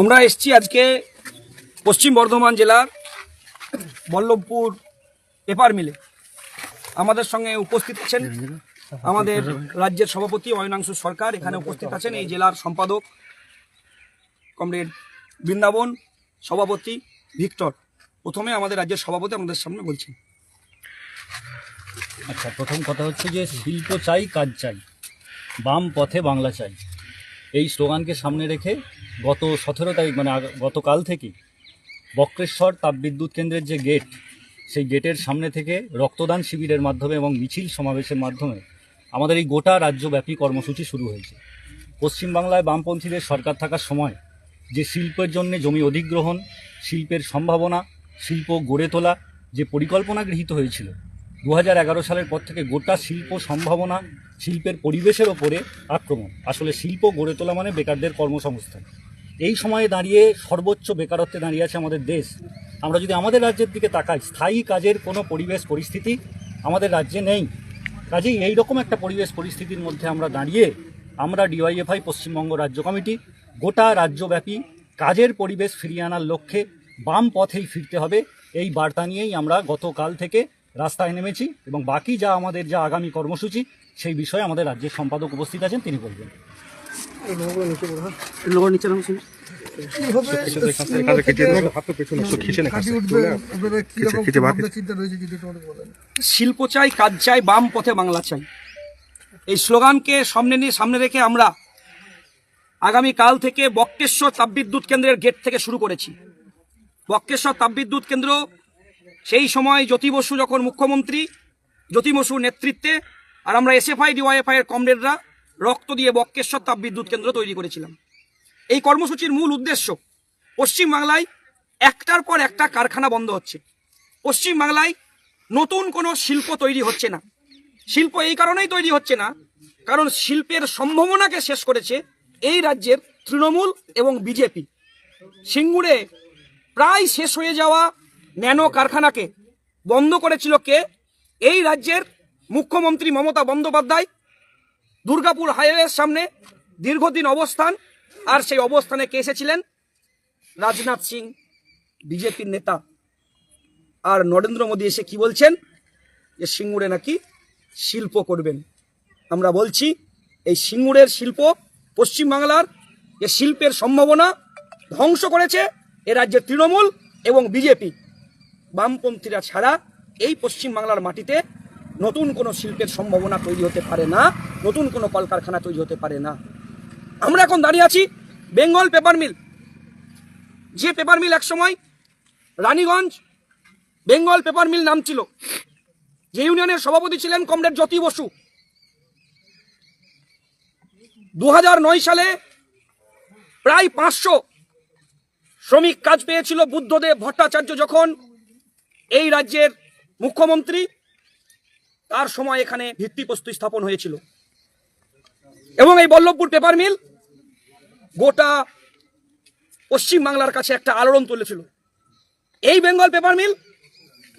আমরা এসছি আজকে পশ্চিম বর্ধমান জেলার বল্লভপুর পেপার মিলে। আমাদের সঙ্গে উপস্থিত আছেন আমাদের রাজ্যের সভাপতি অয়নাংশু সরকার, এখানে উপস্থিত আছেন এই জেলার সম্পাদক কমরেড বৃন্দাবন, সভাপতি ভিক্টর। প্রথমে আমাদের রাজ্যের সভাপতি আমাদের সামনে বলছেন। আচ্ছা প্রথম কথা হচ্ছে যে শিল্প চাই, কাজ চাই। বাম পথে বাংলা চাই। এই স্লোগানকে সামনে রেখে গত সতেরো তারিখ মানে গতকাল থেকে বক্রেশ্বর তাপবিদ্যুৎ কেন্দ্রের যে গেট, সেই গেটের সামনে থেকে রক্তদান শিবিরের মাধ্যমে এবং মিছিল সমাবেশের মাধ্যমে আমাদের এই গোটা রাজ্যব্যাপী কর্মসূচি শুরু হয়েছে। পশ্চিমবাংলায় বামপন্থীদের সরকার থাকার সময় যে শিল্পের জন্য জমি অধিগ্রহণ, শিল্পের সম্ভাবনা, শিল্প গড়ে তোলা যে পরিকল্পনা গৃহীত হয়েছিল দু হাজার এগারো সালের পর থেকে গোটা শিল্প সম্ভাবনা শিল্পের পরিবেশের ওপরে আক্রমণ। আসলে শিল্প গড়ে তোলা মানে বেকারদের কর্মসংস্থান। এই সময়ে দাঁড়িয়ে সর্বোচ্চ বেকারত্বে দাঁড়িয়ে আছে আমাদের দেশ। আমরা যদি আমাদের রাজ্যের দিকে তাকাই, স্থায়ী কাজের কোনো পরিবেশ পরিস্থিতি আমাদের রাজ্যে নেই। কাজেই এই রকম একটা পরিবেশ পরিস্থিতির মধ্যে আমরা দাঁড়িয়ে আমরা ডিওয়াইএফআই পশ্চিমবঙ্গ রাজ্য কমিটি গোটা রাজ্যব্যাপী কাজের পরিবেশ ফিরিয়ে আনার লক্ষ্যে বাম পথেই ফিরতে হবে। এই বার্তা নিয়েই আমরা গতকাল থেকে রাস্তায় নেমেছি এবং বাকি যা আমাদের যা আগামী কর্মসূচি সেই বিষয়ে আমাদের রাজ্যের সম্পাদক উপস্থিত আছেন তিনি বলবেন। বলেন। শিল্প চাই কাজ চাই বাম পথে বাংলা চাই। এই স্লোগানকে সামনে নিয়ে সামনে রেখে আমরা আগামী কাল থেকে বক্রেশ্বর তাপবিদ্যুৎ কেন্দ্রের গেট থেকে শুরু করেছি। বক্রেশ্বর তাপবিদ্যুৎ কেন্দ্র সেই সময় জ্যোতি বসু যখন মুখ্যমন্ত্রী, জ্যোতি বসুর নেতৃত্বে আর আমরা এসএফআই ডিওয়াইএফআই এর কমরেডরা রক্ত দিয়ে বক্রেশ্বর তাপবিদ্যুৎ কেন্দ্র তৈরি করেছিলাম। এই কর্মসূচির মূল উদ্দেশ্য পশ্চিমবাংলায় একটার পর একটা কারখানা বন্ধ হচ্ছে। পশ্চিমবাংলায় নতুন কোনো শিল্প তৈরি হচ্ছে না। শিল্প এই কারণেই তৈরি হচ্ছে না, কারণ শিল্পের সম্ভাবনাকে শেষ করেছে এই রাজ্যের তৃণমূল এবং বিজেপি। সিঙ্গুরে প্রায় শেষ হয়ে যাওয়া ন্যানো কারখানাকে বন্ধ করেছিল কে? এই রাজ্যের মুখ্যমন্ত্রী মমতা বন্দ্যোপাধ্যায়, দুর্গাপুর হাইওয়ের সামনে দীর্ঘদিন অবস্থান, আর সেই অবস্থানে কে এসেছিলেন? রাজনাথ সিং, বিজেপির নেতা। আর নরেন্দ্র মোদী এসে কি বলছেন? যে সিঙ্গুরে নাকি শিল্প করবেন। আমরা বলছি, এই সিঙ্গুরের শিল্প পশ্চিমবাংলার যে শিল্পের সম্ভাবনা ধ্বংস করেছে এ রাজ্যের তৃণমূল এবং বিজেপি। বামপন্থীরা ছাড়া এই পশ্চিমবাংলার মাটিতে নতুন কোনো শিল্পের সম্ভাবনা তৈরি হতে পারে না, নতুন কোনো কলকারখানা তৈরি হতে পারে না। আমরা এখন দাঁড়িয়ে আছি বেঙ্গল পেপার মিল। যে পেপার মিল একসময় রানীগঞ্জ বেঙ্গল পেপার মিল নাম ছিল। যে ইউনিয়নের সভাপতি ছিলেন কমরেড জ্যোতি বসু। দু হাজার নয় সালে প্রায় পাঁচশো শ্রমিক কাজ পেয়েছিল বুদ্ধদেব ভট্টাচার্য যখন এই রাজ্যের মুখ্যমন্ত্রী তার সময় এখানে ভিত্তিপ্রস্তর স্থাপন হয়েছিল। এবং এই বল্লভপুর পেপার মিল গোটা পশ্চিম বাংলার কাছে একটা আলোড়ন তুলেছিল। এই বেঙ্গল পেপার মিল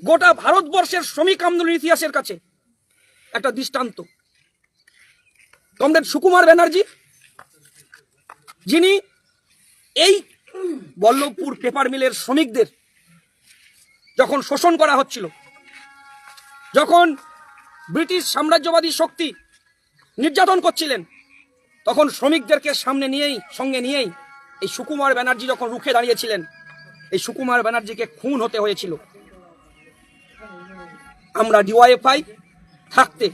গোটা ভারতবর্ষের শ্রমিক আন্দোলনের ইতিহাসের কাছে একটা দৃষ্টান্ত। কমরেড সুকুমার ব্যানার্জি, যিনি এই বল্লভপুর পেপার মিলের শ্রমিকদের যখন শোষণ করা হচ্ছিল, যখন ব্রিটিশ সাম্রাজ্যবাদী শক্তি নির্যাতন করছিলেন, তখন শ্রমিকদেরকে সামনে নিয়েই, সঙ্গে নিয়েই এই সুকুমার ব্যানার্জি যখন রুখে দাঁড়িয়েছিলেন, এই সুকুমার ব্যানার্জিকে খুন হতে হয়েছিল। আমরা ডিওয়াইএফআই থাকতে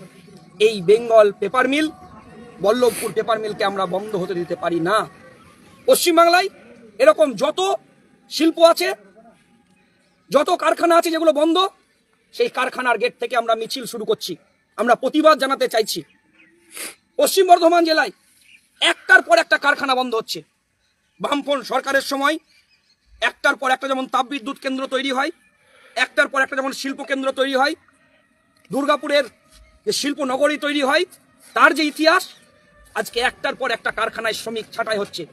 এই Bengal paper mill, Ballabhpur paper মিলকে আমরা বন্ধ হতে দিতে পারি না। পশ্চিমবাংলায় এরকম যত শিল্প আছে যত কারখানা আছে যেগুলো বন্ধ, সেই কারখানার গেট থেকে আমরা মিছিল শুরু করছি। আমরা প্রতিবাদ জানাতে চাইছি। পশ্চিম বর্ধমান জেলায় একটার পর একটা কারখানা বন্ধ হচ্ছে। বামফ্রন্ট সরকারের সময় একটার পর একটা যেমন তাপবিদ্যুৎ কেন্দ্র তৈরি হয়, একটার পর একটা যেমন শিল্প কেন্দ্র তৈরি হয়, দুর্গাপুরের যে শিল্প নগরী তৈরি হয়, তার যে ইতিহাস, আজকে একটার পর একটা কারখানায় শ্রমিক ছাঁটাই হচ্ছে।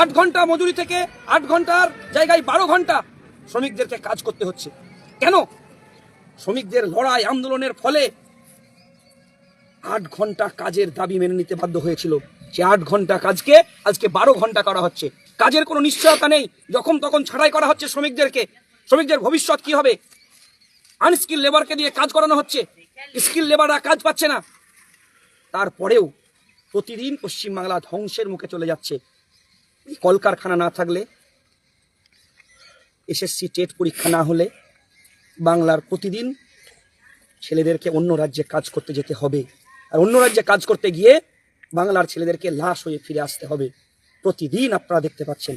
আট ঘণ্টা মজুরি থেকে আট ঘণ্টার জায়গায় বারো ঘণ্টা শ্রমিকদেরকে কাজ করতে হচ্ছে। কেন? শ্রমিকদের লড়াই আন্দোলনের ফলে আট ঘণ্টা কাজের দাবি মেনে নিতে বাধ্য হয়েছিল। সে আট ঘণ্টা কাজকে আজকে বারো ঘণ্টা করা হচ্ছে। কাজের কোনো নিশ্চয়তা নেই। যখন তখন ছাড়াই করা হচ্ছে শ্রমিকদেরকে। শ্রমিকদের ভবিষ্যৎ কি হবে? আনস্কিল লেবারকে দিয়ে কাজ করানো হচ্ছে। স্কিল লেবাররা কাজ পাচ্ছে না। তারপরেও প্রতিদিন পশ্চিমবাংলা ধ্বংসের মুখে চলে যাচ্ছে। কলকারখানা না থাকলে এসএসসি টেট পরীক্ষা না হলে বাংলার প্রতিদিন ছেলেদেরকে অন্য রাজ্যে কাজ করতে যেতে হবে। আর অন্য রাজ্যে কাজ করতে গিয়ে বাংলার ছেলেদেরকে লাশ হয়ে ফিরে আসতে হবে। প্রতিদিন আপনারা দেখতে পাচ্ছেন,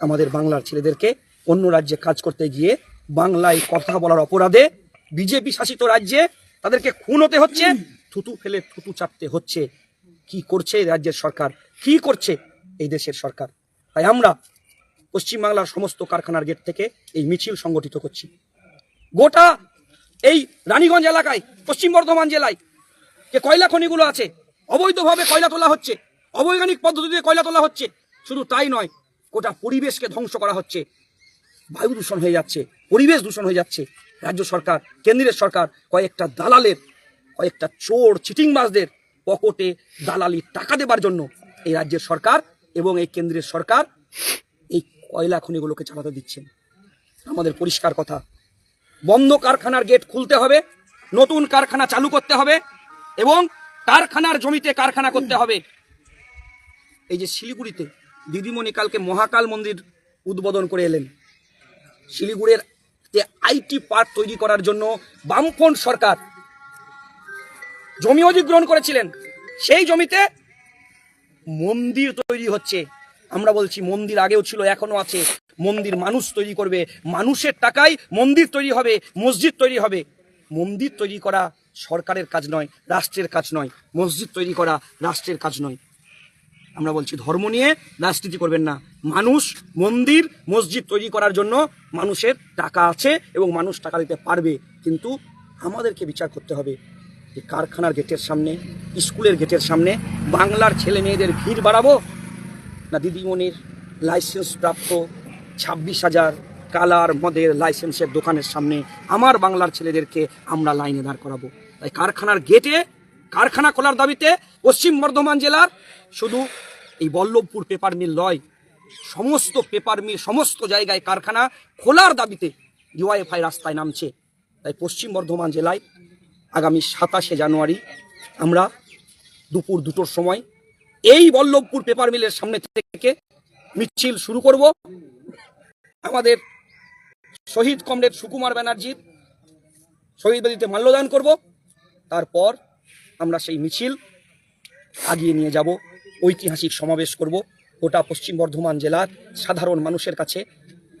আমাদের বাংলার ছেলেদেরকে অন্য রাজ্যে কাজ করতে গিয়ে বাংলায় কথা বলার অপরাধে বিজেপি শাসিত রাজ্যে তাদেরকে খুন হতে হচ্ছে, থুতু ফেলে থুতু চাপতে হচ্ছে। কি করছে রাজ্যের সরকার? কি করছে এই দেশের সরকার? তাই আমরা পশ্চিমবাংলার সমস্ত কারখানার গেট থেকে এই মিছিল সংগঠিত করছি। গোটা এই রানীগঞ্জ এলাকায়, পশ্চিম বর্ধমান জেলায় যে কয়লা খনিগুলো আছে, অবৈধভাবে কয়লা তোলা হচ্ছে, অবৈজ্ঞানিক পদ্ধতিতে কয়লা তোলা হচ্ছে, শুধু তাই নয়, গোটা পরিবেশকে ধ্বংস করা হচ্ছে। বায়ু দূষণ হয়ে যাচ্ছে, পরিবেশ দূষণ হয়ে যাচ্ছে। রাজ্য সরকার, কেন্দ্রের সরকার কয়েকটা দালালের, কয়েকটা চোর চিটিংবাজদের পকেটে দালালি টাকা দেবার জন্য এই রাজ্যের সরকার এবং এই কেন্দ্রের সরকার কয়লা খনিগুলোকে চালাতে দিচ্ছেন। আমাদের পরিষ্কার কথা। বন্ধ কারখানার গেট খুলতে হবে, নতুন কারখানা চালু করতে হবে এবং কারখানার জমিতে কারখানা করতে হবে। এই যে শিলিগুড়িতে দিদিমণি কালকে মহাকাল মন্দির উদ্বোধন করে এলেন। শিলিগুড়ির যে আইটি পার্ক তৈরি করার জন্য বামফ্রন্ট সরকার জমি অধিগ্রহণ করেছিলেন। সেই জমিতে মন্দির তৈরি হচ্ছে। আমরা বলছি মন্দির আগেও ছিল, এখনও আছে। মন্দির মানুষ তৈরি করবে। মানুষের টাকায় মন্দির তৈরি হবে, মসজিদ তৈরি হবে। মন্দির তৈরি করা সরকারের কাজ নয়, রাষ্ট্রের কাজ নয়। মসজিদ তৈরি করা রাষ্ট্রের কাজ নয়। আমরা বলছি ধর্ম নিয়ে রাজনীতি করবেন না। মানুষ মন্দির, মসজিদ তৈরি করার জন্য মানুষের টাকা আছে এবং মানুষ টাকা দিতে পারবে। কিন্তু আমাদেরকে বিচার করতে হবে। যে কারখানার গেটের সামনে, স্কুলের গেটের সামনে, বাংলার ছেলে মেয়েদের ভিড় বাড়াবো না দিদিমণির লাইসেন্স প্রাপ্ত ছাব্বিশ হাজার কালার মদের লাইসেন্সের দোকানের সামনে আমার বাংলার ছেলেদেরকে আমরা লাইনে দাঁড় করাবো। তাই কারখানার গেটে কারখানা খোলার দাবিতে পশ্চিম বর্ধমান জেলার শুধু এই বল্লভপুর পেপার মিল নয়, সমস্ত পেপার মিল সমস্ত জায়গায় কারখানা খোলার দাবিতে ডিওয়াইফআই রাস্তায় নামছে। তাই পশ্চিম বর্ধমান জেলায় আগামী সাতাশে জানুয়ারি আমরা দুপুর দুটোর সময় এই বল্লভপুর পেপার মিলের সামনে থেকে মিছিল শুরু করব। আমাদের শহীদ কমরেড সুকুমার ব্যানার্জির শহীদ বেদিতে মাল্যদান করব। তারপর আমরা সেই মিছিল আগিয়ে নিয়ে যাব। ঐতিহাসিক সমাবেশ করব। গোটা পশ্চিম বর্ধমান জেলার সাধারণ মানুষের কাছে,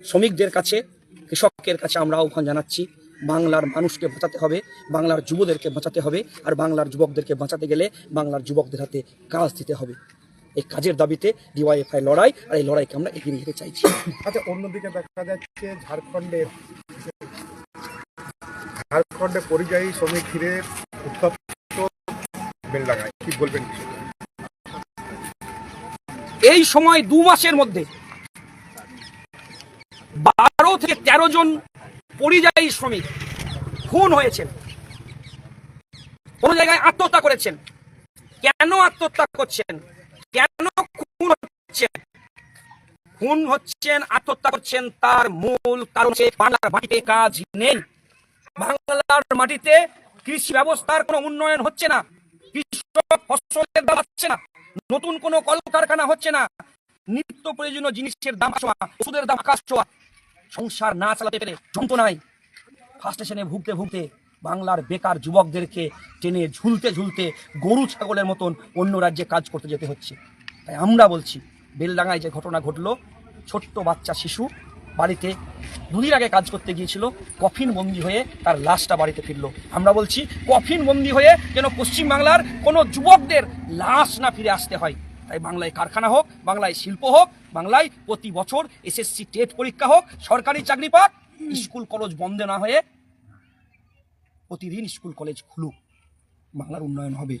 শ্রমিকদের কাছে কৃষকের কাছে আমরা আহ্বান জানাচ্ছি। বাংলার মানুষকে বাঁচাতে হবে বাংলার যুবদেরকে বাঁচাতে হবে আর বাংলার যুবকদেরকে বাঁচাতে গেলে বাংলার যুবকদের হাতে কাজ দিতে হবে। এই কাজের দাবিতে ডিওয়াইএফআই লড়াই আর এই লড়াইকে আমরা এগিয়ে নিয়ে যেতে চাইছি। আচ্ছা অন্যদিকে দেখা যাচ্ছে ঝাড়খণ্ডের ঝাড়খণ্ডে পরিযায়ী শ্রমিক ঘিরে উত্তপ্ত বেলডাঙ্গায়। কি বলবেন এই সময় দু মাসের মধ্যে বারো থেকে তেরো জন পরিযায়ী শ্রমিক। খুন হয়েছেন। কোন জায়গায় আত্মহত্যা করেছেন। কেন আত্মহত্যা করছেন? কেন খুন হচ্ছেন? খুন হচ্ছেন, আত্মহত্যা করছেন তার মূল কারণ হচ্ছে বাংলার মাটিতে কাজ নেই। বাংলার মাটিতে কৃষি ব্যবস্থার কোনো উন্নয়ন হচ্ছে না। কৃষক ফসলের দাম পাচ্ছে না। নতুন কোনো কলকারখানা হচ্ছে না। নিত্য প্রয়োজনীয় জিনিসের দাম ছোঁয়া ওষুধের দাম আকাশ ছোঁয়া। সংসার না চালাতে পেরে যন্ত্রণায় ফার্স্ট স্টেশনে ভুগতে ভুগতে বাংলার বেকার যুবকদেরকে টেনে ঝুলতে ঝুলতে গরু, ছাগলের মতন অন্য রাজ্যে কাজ করতে যেতে হচ্ছে। তাই আমরা বলছি বেলডাঙায় যে ঘটনা ঘটলো, ছোট্ট বাচ্চা শিশু বাড়িতে দুদিন আগে কাজ করতে গিয়েছিল, কফিন বন্দি হয়ে তার লাশটা বাড়িতে ফিরলো। আমরা বলছি, কফিন বন্দি হয়ে যেন পশ্চিমবাংলার কোনো যুবকদের লাশ না ফিরে আসতে হয়। তাই বাংলায় কারখানা হোক, বাংলায় শিল্প হোক, বাংলায় প্রতি বছর এসএসসি টেট পরীক্ষা হোক, সরকারি চাকরি পাক, স্কুল কলেজ বন্ধ না হয়ে প্রতিদিন স্কুল কলেজ খুলুক। বাংলার উন্নয়ন হবে।